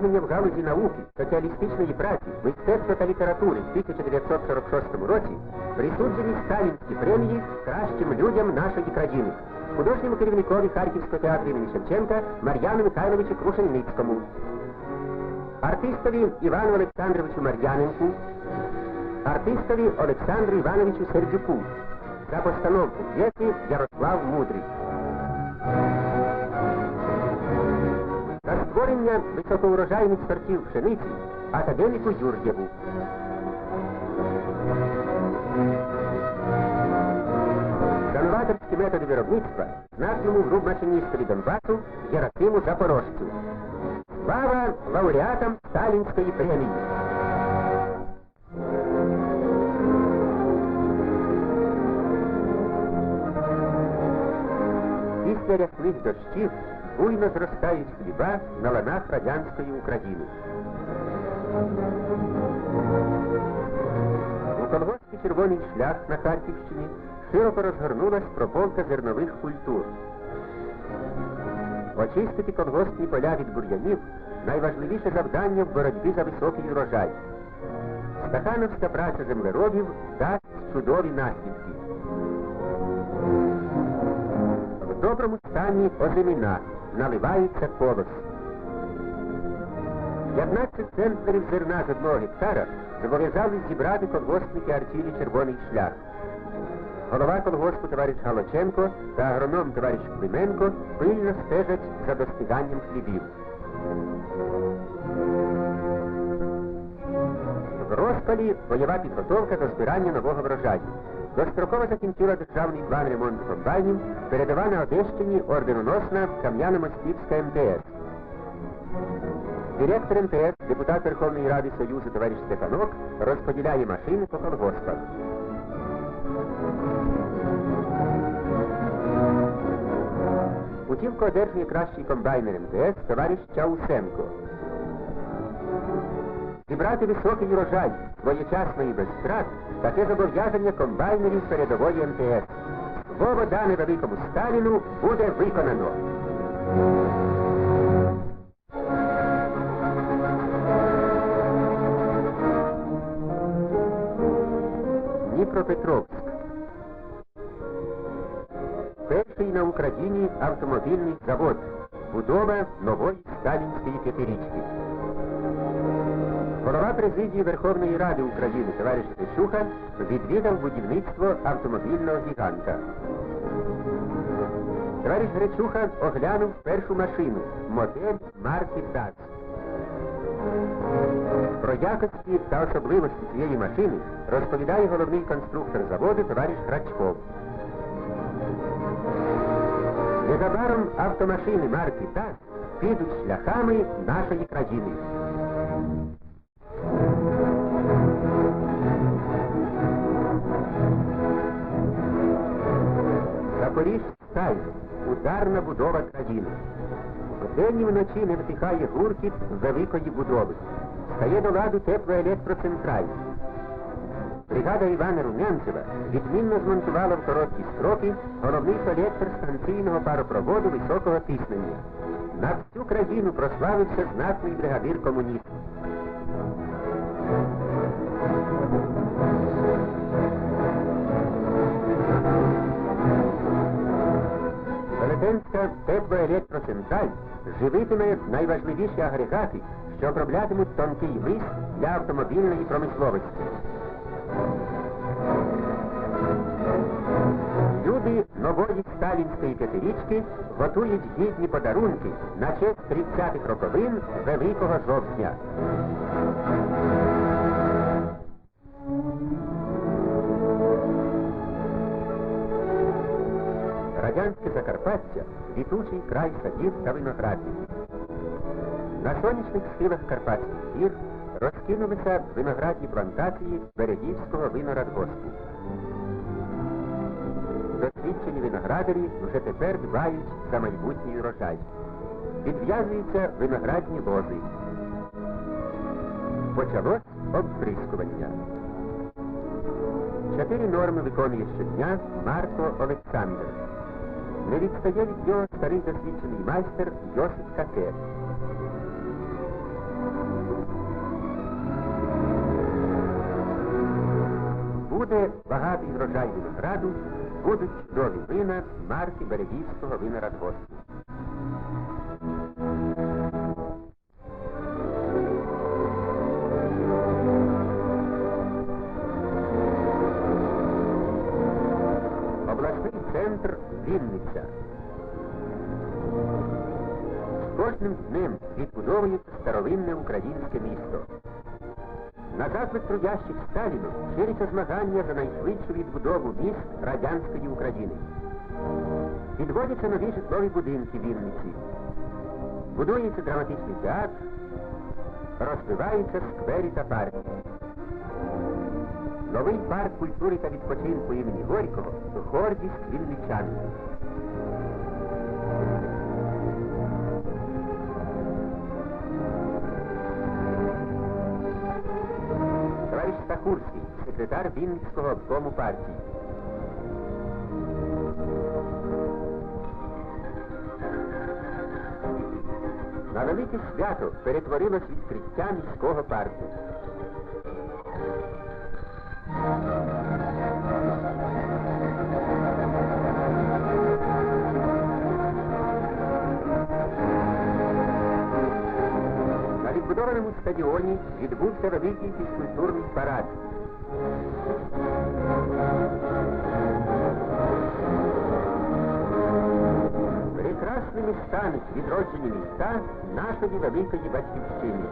досягнення в галузі науки, соціалістичної праці, мистецтва та літератури в 1946 році присуджені сталінські премії кращим людям нашої країни, художньому керівникові Харківського театру імені Шевченка Мар'яну Михайловичу Крушельницькому, артистові Івану Олександровичу Мар'яненку, артистові Олександру Івановичу Сердюку за постановку п'єси Ярослав Мудрий. За створення високоурожайних сортів пшениці академіку Юр'єву. Новаторські методи виробництва знатному грубмашиністові Донбасу Герасиму Запорожцю. Слава лауреатам Сталінської премії. Після рясних дощів буйно зростають хліба на ланах радянської України. У колгоспі Червоний шлях на Харківщині широко розгорнулась прополка зернових культур. Очистити колгоспні поля від бур'янів найважливіше завдання в боротьбі за високий урожай. Стахановська праця землеробів дасть чудові наслідки. В доброму стані озиміна, наливається колос. 15 центнерів зерна з одного гектара зобов'язали зібрати колгоспники артілі Червоний шлях. Голова колгоспу товариш Галоченко та агроном товариш Клименко пильно стежать за достиганням хлібів. В розпалі бойова підготовка до збирання нового врожаю. Достроково закінчила державний план ремонту комбайнів, передова на Одещині орденоносна Кам'яно-Мостівська МТС. Директор МТС, депутат Верховної Ради Союзу товариш Стефанок, розподіляє машини по колгоспах. Путівку одержує кращий комбайнер МТС товариш Чаусенко. Зібрати високий урожай своєчасно і без втрат таке зобов'язання комбайнерів передової МТС. Слово дане великому Сталіну буде виконано. Дніпропетровськ. Перший на Україні автомобільний завод. Будова нової сталінської п'ятирічки. Голова президії Верховної Ради України товариш Гречуха відвідав будівництво автомобільного гіганта. Товариш Гречуха оглянув першу машину, модель марки ДАЦ. Про якості та особливості цієї машини розповідає головний конструктор заводу товариш Грачков. Незабаром автомашини марки ДАЗ підуть шляхами нашої країни. Запоріжсталь – ударна будова країни. Вдень і вночі не втихає гуркіт великої будови. Стає до ладу теплоелектроцентраль. Бригада Івана Румянцева відмінно змонтувала в короткі строки головний колектор станційного паропроводу високого тиснення. На всю країну прославився знатний бригадир комуністів. Велетенська теплоелектроцентраль живитиме найважливіші агрегати, що оброблятимуть тонкий лист для автомобільної промисловості. Люди нової сталінської п'ятирічки готують гідні подарунки на честь 30-х роковин Великого жовтня. Радянське Закарпаття квітучий край садів та виноградів. На сонячних схилах Карпатських гір розкинулися виноградні плантації Берегівського винорадгоспу. Досвідчені виноградарі вже тепер дбають за майбутній урожай. Підв'язуються виноградні лози. Почалось оббризкування. Чотири норми виконує щодня Марко Олександр. На стояли його старый засвеченный мастер Йосип Кафе. Буде багатий врожай винограду, будуть чудові вина марки Берегівського винорадгоспу. Вінниця. З кожним днем відбудовується старовинне українське місто. На заклик трудящих Сталіну шириться змагання за найшвидшу відбудову міст радянської України. Підводяться нові житлові будинки Вінниці. Будується драматичний театр, розвиваються сквері та парки. Новий парк культури та відпочинку імені Горького гордість вінничан. Товариш Стахурський, секретар Вінницького обкому партії. На велике свято перетворилось відкриття міського парку. Будоровому стадіоні відбувся великий фізкультурний парад. Прекрасними стануть відроджені места нашої великої батьківщини.